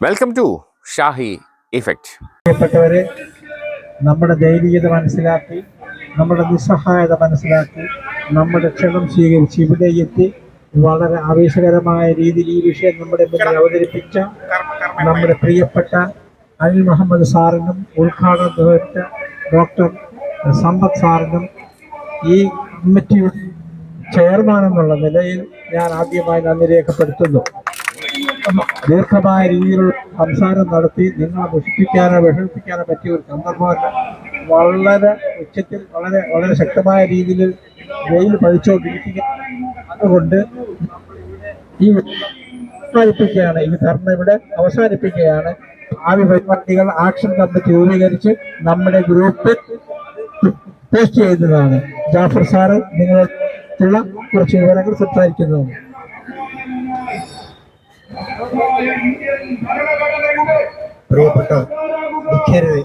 Welcome to Shahi effect പ്രിയപ്പെട്ടവരെ നമ്മുടെ ദൈവികത മനസ്സിലാക്കി നമ്മുടെ നിസ്സഹായത മനസ്സിലാക്കി നമ്മുടെ ക്ഷണം സ്വീകരിച്ച് ഇവിടെ എത്തി വളരെ ആവേശകരമായ രീതിയിൽ ഈ വിഷയം നമ്മുടെ മുന്നിൽ അവതരിപ്പിച്ച നമ്മുടെ പ്രിയപ്പെട്ട അനിൽ മുഹമ്മദ് സാറിനും ഉദ്ഘാടനം നിർവഹിച്ച ഡോക്ടർ സമ്പത്ത് സാറിനും ഈ കമ്മിറ്റിയുടെ ചെയർമാൻ എന്നുള്ള നിലയിൽ ഞാൻ ആദ്യമായി നന്ദി രേഖപ്പെടുത്തുന്നു. ദീർഘമായ രീതിയിൽ സംസാരം നടത്തി നിങ്ങളെ മുഷിപ്പിക്കാനോ വിഷമിപ്പിക്കാനോ പറ്റിയ ഒരു സന്ദർഭമല്ല. വളരെ ഉച്ചത്തിൽ വളരെ വളരെ ശക്തമായ രീതിയിൽ വെയിൽ പതിച്ചുകൊണ്ടിരിക്കുക അതുകൊണ്ട് ഈ അവസാനിപ്പിക്കുകയാണ്. ഈ ധർണ ഇവിടെ അവസാനിപ്പിക്കുകയാണ്. ഭാവി പരിപാടികൾ ആക്ഷൻ കമ്മിറ്റി രൂപീകരിച്ച് നമ്മുടെ ഗ്രൂപ്പിൽ പോസ്റ്റ് ചെയ്തതാണ് ജാഫർ സാറ് നിങ്ങളുള്ള കുറച്ച് വിവരങ്ങൾ സംസാരിക്കുന്നതാണ്. പ്രിയപ്പെട്ട ദുഃഖ്യരെ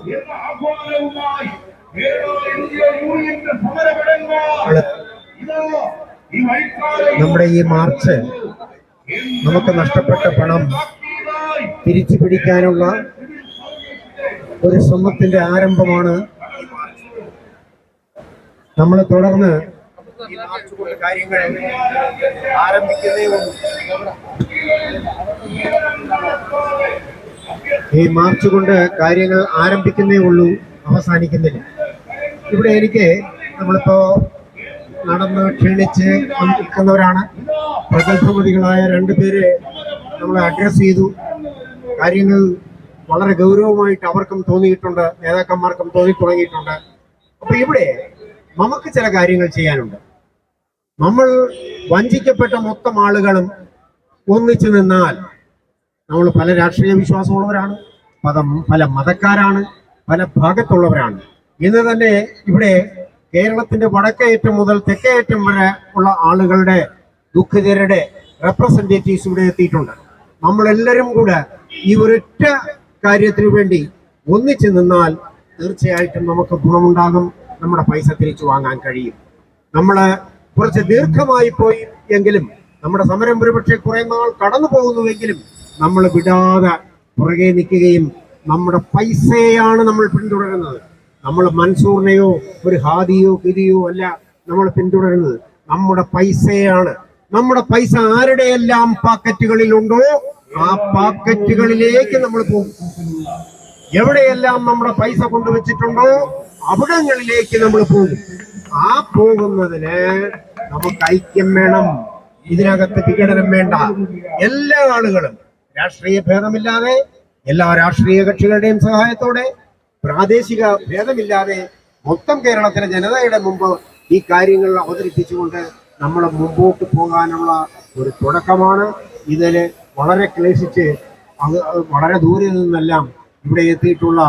നമ്മുടെ ഈ മാർച്ച് നമുക്ക് നഷ്ടപ്പെട്ട പണം തിരിച്ചു പിടിക്കാനുള്ള ഒരു ശ്രമത്തിന്റെ ആരംഭമാണ്. നമ്മളെ തുടർന്ന് ഈ മാർച്ച് കൊണ്ട് കാര്യങ്ങൾ ആരംഭിക്കുന്നേ ഉള്ളൂ. ഈ മാർച്ച് കൊണ്ട് കാര്യങ്ങൾ ആരംഭിക്കുന്നേ ഉള്ളൂ അവസാനിക്കുന്നില്ല. ഇവിടെ എനിക്ക് നമ്മളിപ്പോ നടന്ന് ക്ഷണിച്ച് നിൽക്കുന്നവരാണ്. പ്രഗത്ഭമതികളായ രണ്ടുപേരെ നമ്മൾ അഡ്രസ് ചെയ്തു. കാര്യങ്ങൾ വളരെ ഗൗരവമായിട്ട് അവർക്കും തോന്നിയിട്ടുണ്ട് നേതാക്കന്മാർക്കും തോന്നി തുടങ്ങിയിട്ടുണ്ട് അപ്പൊ ഇവിടെ നമുക്ക് ചില കാര്യങ്ങൾ ചെയ്യാനുണ്ട്. നമ്മൾ വഞ്ചിക്കപ്പെട്ട മൊത്തം ആളുകളും ഒന്നിച്ചു നിന്നാൽ നമ്മൾ പല രാഷ്ട്രീയ വിശ്വാസമുള്ളവരാണ് പല പല മതക്കാരാണ് പല ഭാഗത്തുള്ളവരാണ്. ഇന്ന് തന്നെ ഇവിടെ കേരളത്തിന്റെ വടക്കേയറ്റം മുതൽ തെക്കേയറ്റം വരെ ഉള്ള ആളുകളുടെ ദുഃഖിതരുടെ റെപ്രസെന്റേറ്റീവ്സ് ഇവിടെ എത്തിയിട്ടുണ്ട്. നമ്മളെല്ലാവരും കൂടെ ഈ ഒരൊറ്റ കാര്യത്തിനു വേണ്ടി ഒന്നിച്ചു നിന്നാൽ തീർച്ചയായിട്ടും നമുക്ക് ഗുണമുണ്ടാകും നമ്മുടെ പൈസ തിരിച്ചു വാങ്ങാൻ കഴിയും. നമ്മൾ കുറച്ച് ദീർഘമായി പോയി എങ്കിലും നമ്മുടെ സമരം ഒരുപക്ഷെ കുറെ നാൾ കടന്നു പോകുന്നുവെങ്കിലും നമ്മൾ വിടാതെ പുറകെ നിൽക്കുകയും നമ്മുടെ പൈസയാണ് നമ്മൾ പിന്തുടരുന്നത്. നമ്മൾ മൻസൂറിനെയോ ഒരു ഹാദിയോ ഗിരിയോ അല്ല നമ്മൾ പിന്തുടരുന്നത്. നമ്മുടെ പൈസയാണ്. നമ്മുടെ പൈസ ആരുടെയെല്ലാം പാക്കറ്റുകളിലുണ്ടോ ആ പാക്കറ്റുകളിലേക്ക് നമ്മൾ പോകും. എവിടെയെല്ലാം നമ്മുടെ പൈസ കൊണ്ടുവച്ചിട്ടുണ്ടോ? അവിടങ്ങളിലേക്ക് നമ്മൾ പോകും. ആ പോകുന്നതിന് നമുക്ക് ഐക്യം വേണം. ഇതിനകത്ത് വിഘടനം വേണ്ട. എല്ലാ ആളുകളും രാഷ്ട്രീയ ഭേദമില്ലാതെ എല്ലാ രാഷ്ട്രീയ കക്ഷികളുടെയും സഹായത്തോടെ പ്രാദേശിക ഭേദമില്ലാതെ മൊത്തം കേരളത്തിലെ ജനതയുടെ മുമ്പ് ഈ കാര്യങ്ങൾ അവതരിപ്പിച്ചുകൊണ്ട് നമ്മൾ മുമ്പോട്ട് പോകാനുള്ള ഒരു തുടക്കമാണ്. ഇതിൽ വളരെ ക്ലേശിച്ച് അത് വളരെ ദൂരെ നിന്നെല്ലാം ഇവിടെ എത്തിയിട്ടുള്ള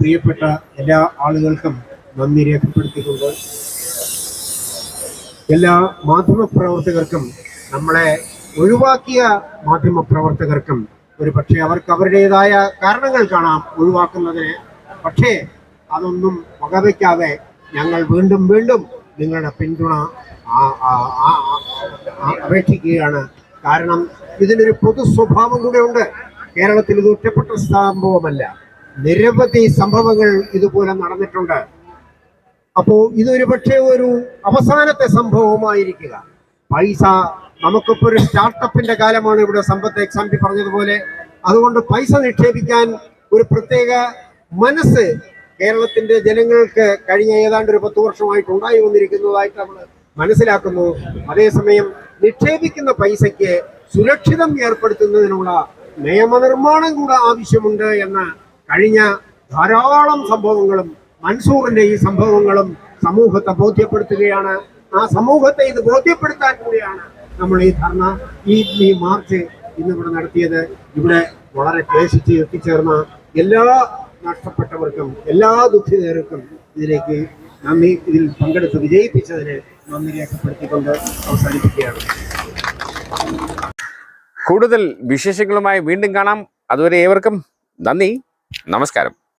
പ്രിയപ്പെട്ട എല്ലാ ആളുകൾക്കും നന്ദി രേഖപ്പെടുത്തിക്കൊണ്ട് എല്ലാ മാധ്യമപ്രവർത്തകർക്കും നമ്മളെ ഒഴിവാക്കിയ മാധ്യമപ്രവർത്തകർക്കും ഒരു പക്ഷേ അവർക്ക് അവരുടേതായ കാരണങ്ങൾ കാണാം ഒഴിവാക്കുന്നതിന്. പക്ഷേ അതൊന്നും വകവയ്ക്കാതെ ഞങ്ങൾ വീണ്ടും വീണ്ടും നിങ്ങളുടെ പിന്തുണ അപേക്ഷിക്കുകയാണ്. കാരണം ഇതിനൊരു പൊതു സ്വഭാവം കൂടെ ഉണ്ട്. കേരളത്തിൽ ഇത് ഒറ്റപ്പെട്ട സംഭവമല്ല. നിരവധി സംഭവങ്ങൾ ഇതുപോലെ നടന്നിട്ടുണ്ട്. അപ്പോ ഇതൊരു പക്ഷേ ഒരു അവസാനത്തെ സംഭവമായിരിക്കുക പൈസ നമുക്കിപ്പോ ഒരു സ്റ്റാർട്ടപ്പിന്റെ കാലമാണ് ഇവിടെ സമ്പത്ത് എക്സാമ്പിൾ പറഞ്ഞതുപോലെ. അതുകൊണ്ട് പൈസ നിക്ഷേപിക്കാൻ ഒരു പ്രത്യേക മനസ്സ് കേരളത്തിന്റെ ജനങ്ങൾക്ക് കഴിഞ്ഞ ഏതാണ്ട് ഒരു പത്ത് വർഷമായിട്ട് ഉണ്ടായി വന്നിരിക്കുന്നതായിട്ട് നമ്മൾ മനസ്സിലാക്കുന്നു. അതേസമയം നിക്ഷേപിക്കുന്ന പൈസയ്ക്ക് സുരക്ഷിതം ഏർപ്പെടുത്തുന്നതിനുള്ള നിയമനിർമ്മാണം കൂടെ ആവശ്യമുണ്ട് എന്ന് കഴിഞ്ഞ ധാരാളം സംഭവങ്ങളും മൻസൂറിന്റെ ഈ സംഭവങ്ങളും സമൂഹത്തെ ബോധ്യപ്പെടുത്തുകയാണ്. ആ സമൂഹത്തെ ഇത് ബോധ്യപ്പെടുത്താൻ കൂടിയാണ് നമ്മൾ ഈ ധർണ ഈ ഈ മാർച്ച് ഇന്നിവിടെ നടത്തിയത്. ഇവിടെ വളരെ ക്ലേശിച്ച് എത്തിച്ചേർന്ന എല്ലാ നഷ്ടപ്പെട്ടവർക്കും എല്ലാ ദുഃഖിതർക്കും ഇതിലേക്ക് നന്ദി. ഇതിൽ പങ്കെടുത്ത് വിജയിപ്പിച്ചതിന് നന്ദി രേഖപ്പെടുത്തിക്കൊണ്ട് അവസാനിപ്പിക്കുകയാണ്. കൂടുതൽ വിശേഷങ്ങളുമായി വീണ്ടും കാണാം. അതുവരെ ഏവർക്കും നന്ദി. നമസ്കാരം.